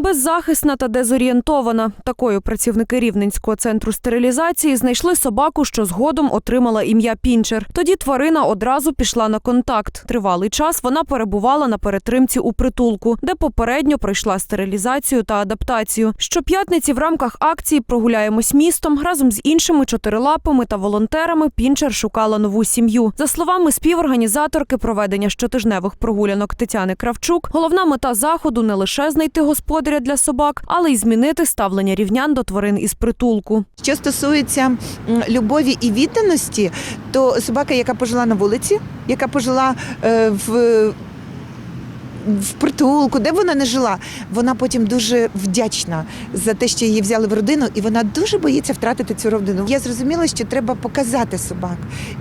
Беззахисна та дезорієнтована. Такою працівники Рівненського центру стерилізації знайшли собаку, що згодом отримала ім'я Пінчер. Тоді тварина одразу пішла на контакт. Тривалий час вона перебувала на перетримці у притулку, де попередньо пройшла стерилізацію та адаптацію. Щоп'ятниці в рамках акції Прогуляємось містом разом з іншими чотирилапами та волонтерами Пінчер шукала нову сім'ю. За словами співорганізаторки проведення щотижневих прогулянок Тетяни Кравчук, головна мета заходу не лише знайти господаря для собак, але й змінити ставлення рівнян до тварин із притулку. Що стосується любові і відданості, то собака, яка пожила на вулиці, яка пожила е, в. В притулку, де вона не жила, вона потім дуже вдячна за те, що її взяли в родину, і вона дуже боїться втратити цю родину. Я зрозуміла, що треба показати собак.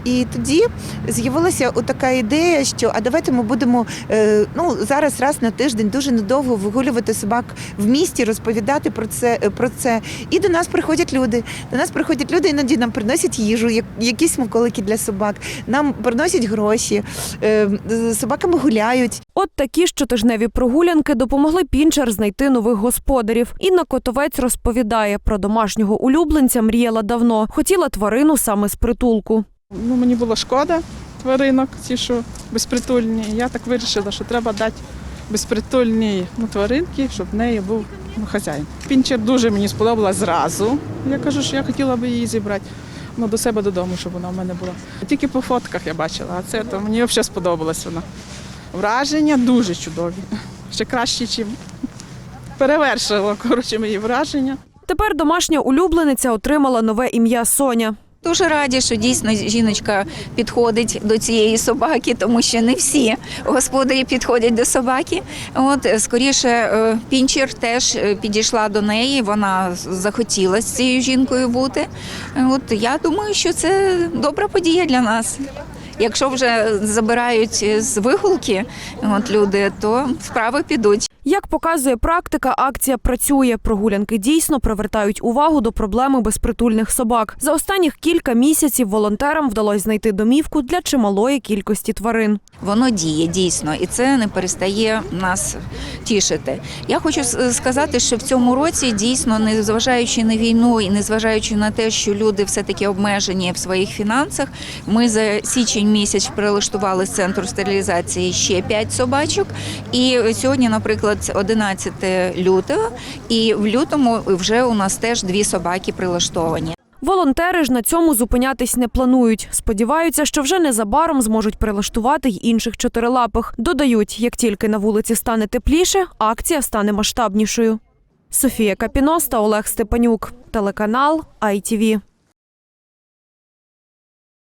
І тоді з'явилася така ідея, що а давайте ми будемо е, ну зараз раз на тиждень дуже недовго вигулювати собак в місті, розповідати про це про це. І до нас приходять люди. До нас приходять люди, іноді нам приносять їжу, як- якісь смаколики для собак, нам приносять гроші, е, собаками гуляють. От такі щотижневі прогулянки допомогли Пінчер знайти нових господарів. Інна Котовець розповідає про домашнього улюбленця мріяла давно. Хотіла тварину саме з притулку. Ну, мені було шкода тваринок, ті, що безпритульні. Я так вирішила, що треба дати безпритульній ну, тваринки, щоб в неї був ну, хазяїн. Пінчер дуже мені сподобалась зразу. Я кажу, що я хотіла би її зібрати ну, до себе додому, щоб вона в мене була. Тільки по фотках я бачила, а це то мені взагалі сподобалась вона. Враження дуже чудові. Ще краще, ніж перевершило коротше, мої враження. Тепер домашня улюблениця отримала нове ім'я Соня. Дуже раді, що дійсно жіночка підходить до цієї собаки, тому що не всі господарі підходять до собаки. От скоріше, е, пінчер теж е, підійшла до неї. Вона захотіла з цією жінкою бути. От я думаю, що це добра подія для нас. Якщо вже забирають з вигулки от люди, то справи підуть. Як показує практика, акція працює. Прогулянки дійсно привертають увагу до проблеми безпритульних собак. За останніх кілька місяців волонтерам вдалося знайти домівку для чималої кількості тварин. Воно діє дійсно, і це не перестає нас тішити. Я хочу сказати, що в цьому році дійсно, незважаючи на війну і незважаючи на те, що люди все таки обмежені в своїх фінансах, ми за січень місяць прилаштували з центру стерилізації ще 5 собачок. І сьогодні, наприклад, 11 лютого, і в лютому вже у нас теж дві собаки прилаштовані. Волонтери ж на цьому зупинятись не планують. Сподіваються, що вже незабаром зможуть прилаштувати й інших чотирилапих. Додають, як тільки на вулиці стане тепліше, акція стане масштабнішою. Софія Капіноста, Олег Степанюк, телеканал ITV.